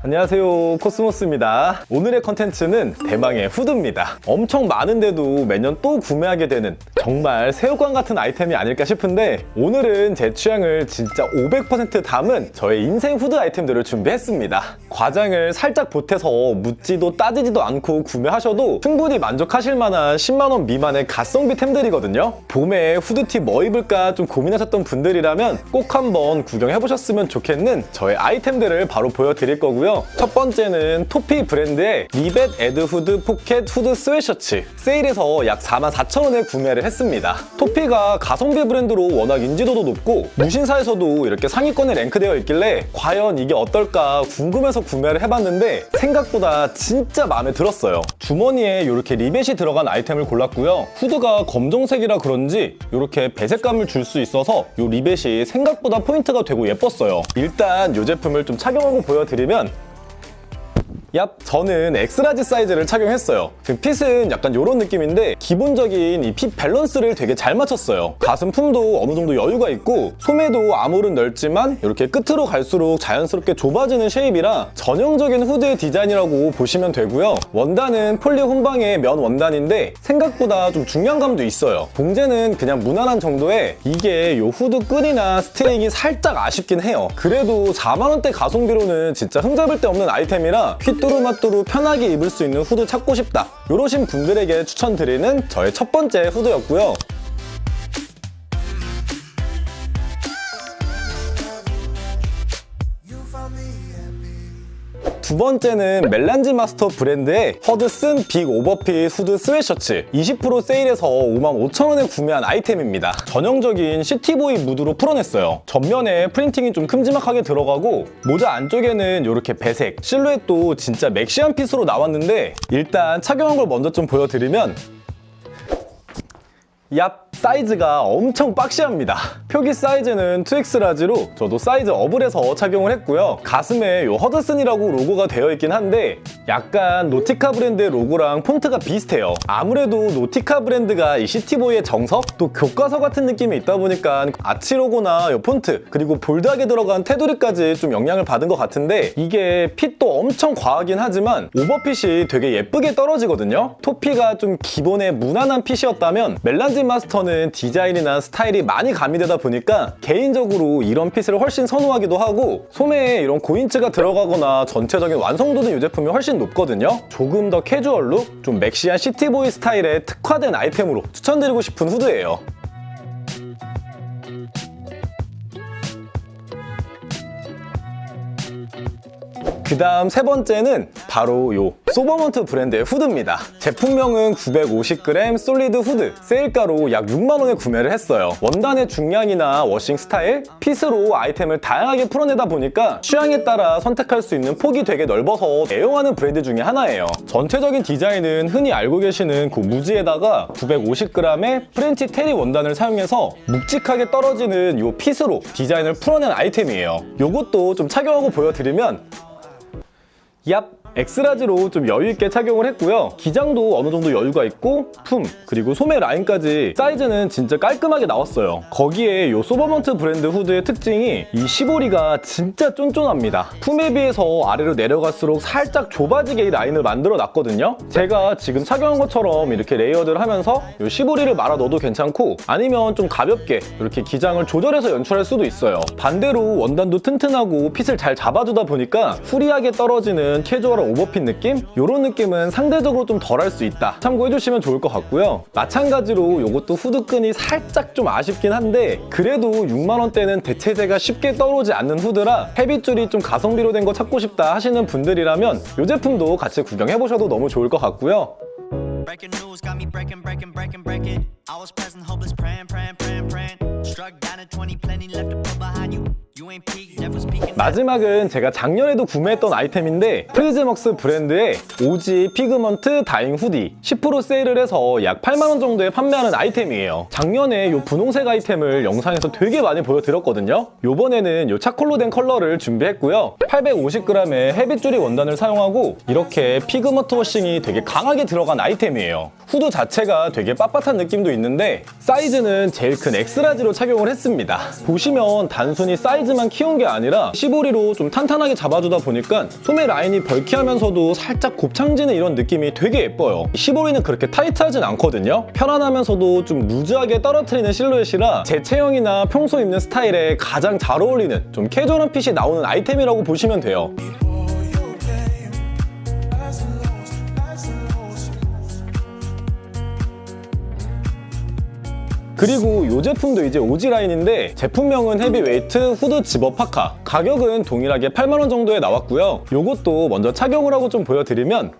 안녕하세요 코스모스입니다. 오늘의 컨텐츠는 대망의 후드입니다. 엄청 많은데도 매년 또 구매하게 되는 정말 새우깡 같은 아이템이 아닐까 싶은데 오늘은 제 취향을 진짜 500% 담은 저의 인생 후드 아이템들을 준비했습니다. 과장을 살짝 보태서 묻지도 따지지도 않고 구매하셔도 충분히 만족하실 만한 10만원 미만의 가성비 템들이거든요. 봄에 후드티 뭐 입을까 좀 고민하셨던 분들이라면 꼭 한번 구경해보셨으면 좋겠는 저의 아이템들을 바로 보여드릴 거고요. 첫 번째는 토피 브랜드의 리벳 에드 후드 포켓 후드 스웨셔츠. 세일에서 약 44,000원에 구매를 했습니다. 토피가 가성비 브랜드로 워낙 인지도도 높고 무신사에서도 이렇게 상위권에 랭크되어 있길래 과연 이게 어떨까 궁금해서 구매를 해봤는데 생각보다 진짜 마음에 들었어요. 주머니에 이렇게 리벳이 들어간 아이템을 골랐고요. 후드가 검정색이라 그런지 이렇게 배색감을 줄 수 있어서 이 리벳이 생각보다 포인트가 되고 예뻤어요. 일단 이 제품을 좀 착용하고 보여드리면 얍, 저는 엑스라지 사이즈를 착용했어요. 지금 핏은 약간 이런 느낌인데 기본적인 이 핏 밸런스를 되게 잘 맞췄어요. 가슴 품도 어느 정도 여유가 있고 소매도 아몰은 넓지만 이렇게 끝으로 갈수록 자연스럽게 좁아지는 쉐입이라 전형적인 후드의 디자인이라고 보시면 되고요. 원단은 폴리 혼방의 면 원단인데 생각보다 좀 중량감도 있어요. 봉제는 그냥 무난한 정도에 이게 이 후드 끈이나 스트링이 살짝 아쉽긴 해요. 그래도 4만원대 가성비로는 진짜 흠잡을 데 없는 아이템이라 휘 뚜루마뚜루 편하게 입을 수 있는 후드 찾고 싶다. 이러신 분들에게 추천드리는 저의 첫 번째 후드였고요. 두 번째는 멜란지 마스터 브랜드의 허드슨 빅 오버핏 후드 스웨셔츠 20% 세일에서 55,000원에 구매한 아이템입니다. 전형적인 시티보이 무드로 풀어냈어요. 전면에 프린팅이 좀 큼지막하게 들어가고 모자 안쪽에는 이렇게 배색, 실루엣도 진짜 맥시한 핏으로 나왔는데 일단 착용한 걸 먼저 좀 보여드리면 얍 사이즈가 엄청 박시합니다. 표기 사이즈는 2X 라지로 저도 사이즈 업을 해서 착용을 했고요. 가슴에 요 허드슨이라고 로고가 되어 있긴 한데 약간 노티카 브랜드의 로고랑 폰트가 비슷해요. 아무래도 노티카 브랜드가 이 시티보이의 정석 또 교과서 같은 느낌이 있다 보니까 아치 로고나 요 폰트 그리고 볼드하게 들어간 테두리까지 좀 영향을 받은 것 같은데 이게 핏도 엄청 과하긴 하지만 오버핏이 되게 예쁘게 떨어지거든요. 토피가 좀 기본의 무난한 핏이었다면 멜란지 마스터는 디자인이나 스타일이 많이 가미되다 보니까 개인적으로 이런 핏을 훨씬 선호하기도 하고 소매에 이런 고인츠가 들어가거나 전체적인 완성도는 이 제품이 훨씬 높거든요. 조금 더 캐주얼 룩, 좀 맥시한 시티보이 스타일에 특화된 아이템으로 추천드리고 싶은 후드예요 그 다음 세 번째는 바로 요 소버먼트 브랜드의 후드입니다. 제품명은 950g 솔리드 후드, 세일가로 약 6만원에 구매를 했어요. 원단의 중량이나 워싱 스타일, 핏으로 아이템을 다양하게 풀어내다 보니까 취향에 따라 선택할 수 있는 폭이 되게 넓어서 애용하는 브랜드 중에 하나예요. 전체적인 디자인은 흔히 알고 계시는 그 무지에다가 950g의 프렌치 테리 원단을 사용해서 묵직하게 떨어지는 요 핏으로 디자인을 풀어낸 아이템이에요. 요것도 좀 착용하고 보여드리면 얍! 엑스라지로 좀 여유있게 착용을 했고요. 기장도 어느 정도 여유가 있고 품, 그리고 소매 라인까지 사이즈는 진짜 깔끔하게 나왔어요. 거기에 이 소버먼트 브랜드 후드의 특징이 이 시보리가 진짜 쫀쫀합니다. 품에 비해서 아래로 내려갈수록 살짝 좁아지게 이 라인을 만들어 놨거든요. 제가 지금 착용한 것처럼 이렇게 레이어드를 하면서 이 시보리를 말아 넣어도 괜찮고 아니면 좀 가볍게 이렇게 기장을 조절해서 연출할 수도 있어요. 반대로 원단도 튼튼하고 핏을 잘 잡아주다 보니까 후리하게 떨어지는 캐주얼한 오버핏 느낌? 이런 느낌은 상대적으로 좀 덜할 수 있다. 참고해주시면 좋을 것 같고요. 마찬가지로 이것도 후드끈이 살짝 좀 아쉽긴 한데 그래도 6만 원대는 대체재가 쉽게 떠오르지 않는 후드라 헤비줄이 좀 가성비로 된 거 찾고 싶다 하시는 분들이라면 이 제품도 같이 구경해보셔도 너무 좋을 것 같고요. I was present, hopeless, praying, praying, praying, praying. Struck down at 20, plenty left to put behind you. 마지막은 제가 작년에도 구매했던 아이템인데 프리즈먹스 브랜드의 오지 피그먼트 다잉 후디 10% 세일을 해서 약 8만원 정도에 판매하는 아이템이에요. 작년에 이 분홍색 아이템을 영상에서 되게 많이 보여드렸거든요. 요번에는 이 차콜로 된 컬러를 준비했고요. 850g의 헤비줄이 원단을 사용하고 이렇게 피그먼트 워싱이 되게 강하게 들어간 아이템이에요. 후드 자체가 되게 빳빳한 느낌도 있는데 사이즈는 제일 큰 엑스라지로 착용을 했습니다. 보시면 단순히 사이즈만 소매만 키운 게 아니라 시보리로 좀 탄탄하게 잡아주다 보니까 소매 라인이 벌키하면서도 살짝 곱창지는 이런 느낌이 되게 예뻐요. 시보리는 그렇게 타이트하진 않거든요. 편안하면서도 좀 루즈하게 떨어뜨리는 실루엣이라 제 체형이나 평소 입는 스타일에 가장 잘 어울리는 좀 캐주얼한 핏이 나오는 아이템이라고 보시면 돼요. 그리고 이 제품도 이제 오지 라인인데 제품명은 헤비웨이트 후드 집업 파카 가격은 동일하게 8만원 정도에 나왔고요 요것도 먼저 착용을 하고 좀 보여드리면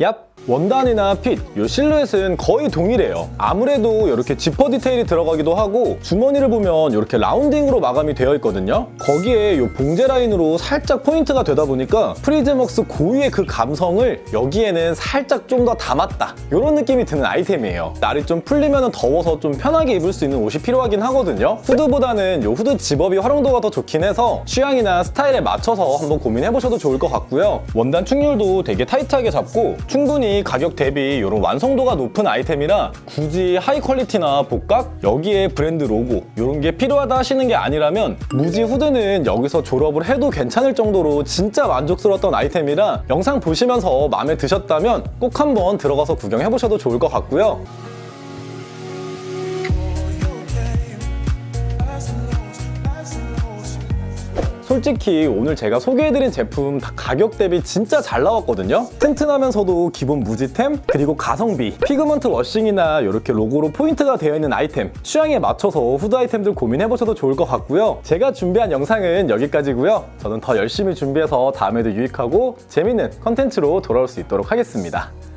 얍! 원단이나 핏, 요 실루엣은 거의 동일해요. 아무래도 이렇게 지퍼 디테일이 들어가기도 하고 주머니를 보면 이렇게 라운딩으로 마감이 되어 있거든요. 거기에 요 봉제 라인으로 살짝 포인트가 되다 보니까 프리즈먹스 고유의 그 감성을 여기에는 살짝 좀 더 담았다. 이런 느낌이 드는 아이템이에요. 날이 좀 풀리면 더워서 좀 편하게 입을 수 있는 옷이 필요하긴 하거든요. 후드보다는 요 후드 집업이 활용도가 더 좋긴 해서 취향이나 스타일에 맞춰서 한번 고민해보셔도 좋을 것 같고요. 원단 충율도 되게 타이트하게 잡고 충분 히 가격 대비 이런 완성도가 높은 아이템이라 굳이 하이 퀄리티나 복각 여기에 브랜드 로고 이런 게 필요하다 하시는 게 아니라면 무지 후드는 여기서 졸업을 해도 괜찮을 정도로 진짜 만족스러웠던 아이템이라 영상 보시면서 마음에 드셨다면 꼭 한번 들어가서 구경해 보셔도 좋을 것 같고요. 솔직히 오늘 제가 소개해드린 제품 다 가격 대비 진짜 잘 나왔거든요? 튼튼하면서도 기본 무지템, 그리고 가성비, 피그먼트 워싱이나 이렇게 로고로 포인트가 되어 있는 아이템, 취향에 맞춰서 후드 아이템들 고민해보셔도 좋을 것 같고요. 제가 준비한 영상은 여기까지고요. 저는 더 열심히 준비해서 다음에도 유익하고 재밌는 컨텐츠로 돌아올 수 있도록 하겠습니다.